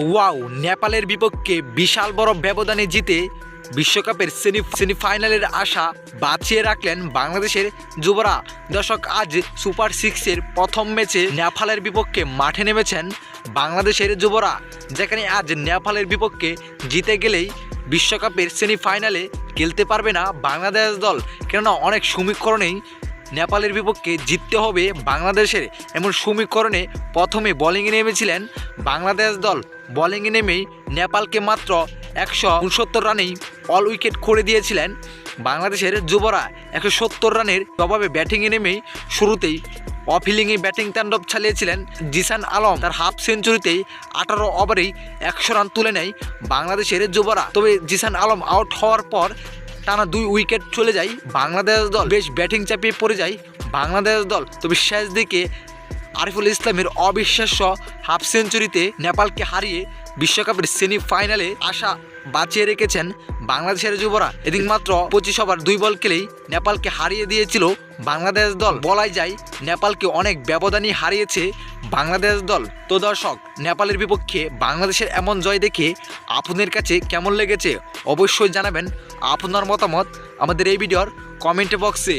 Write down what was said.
Wow, নেপালের বিপক্ষে বিশাল বড় ব্যবধানে জিতে বিশ্বকাপের সেমি, সেমিফাইনালের আশা বাঁচিয়ে রাখলেন বাংলাদেশের যুবরা। দর্শক, আজ সুপার সিক্সের প্রথম ম্যাচে নেপালের বিপক্ষে মাঠে নেমেছেন বাংলাদেশের যুবরা, যেখানে আজ নেপালের বিপক্ষে জিতে গেলেই বিশ্বকাপের সেমিফাইনালে খেলতে পারবে না বাংলাদেশ দল। কেননা, অনেক সমীকরণেই নেপালের বিপক্ষে জিততে হবে বাংলাদেশের। এমন সমীকরণে প্রথমে বোলিংয়ে নেমেছিলেন বাংলাদেশ দল। বোলিংয়ে নেমেই নেপালকে মাত্র একশো উনসত্তর রানেই অল উইকেট করে দিয়েছিলেন বাংলাদেশের যুবরা। একশো সত্তর রানের প্রভাবে ব্যাটিংয়ে নেমেই শুরুতেই অফিলিংয়ে ব্যাটিং তাণ্ডব চালিয়েছিলেন জিসান আলম। তার হাফ সেঞ্চুরিতেই আঠারো ওভারেই একশো রান তুলে নেয় বাংলাদেশের যুবরা। তবে জিসান আলম আউট হওয়ার পর টানা দুই উইকেট চলে যায় বাংলাদেশ দল। বেশ ব্যাটিং চাপিয়ে পড়ে যায় বাংলাদেশ দল। তবে শেষ দিকে আরিফুল ইসলামের অবিশ্বাস্য হাফ সেঞ্চুরিতে নেপালকে হারিয়ে বিশ্বকাপের সেমি ফাইনালে আশা বাঁচিয়ে রেখেছেন বাংলাদেশের যুবরা। এদিন মাত্র পঁচিশ ওভার দুই বল খেলেই নেপালকে হারিয়ে দিয়েছিল বাংলাদেশ দল। বলাই যায়, নেপালকে অনেক ব্যবধানই হারিয়েছে বাংলাদেশ দল। তো দর্শক, নেপালের বিপক্ষে বাংলাদেশের এমন জয় দেখে আপনাদের কাছে কেমন লেগেছে? অবশ্যই জানাবেন। আপনার মতামত আমাদের এই ভিডিওর কমেন্ট বক্সে।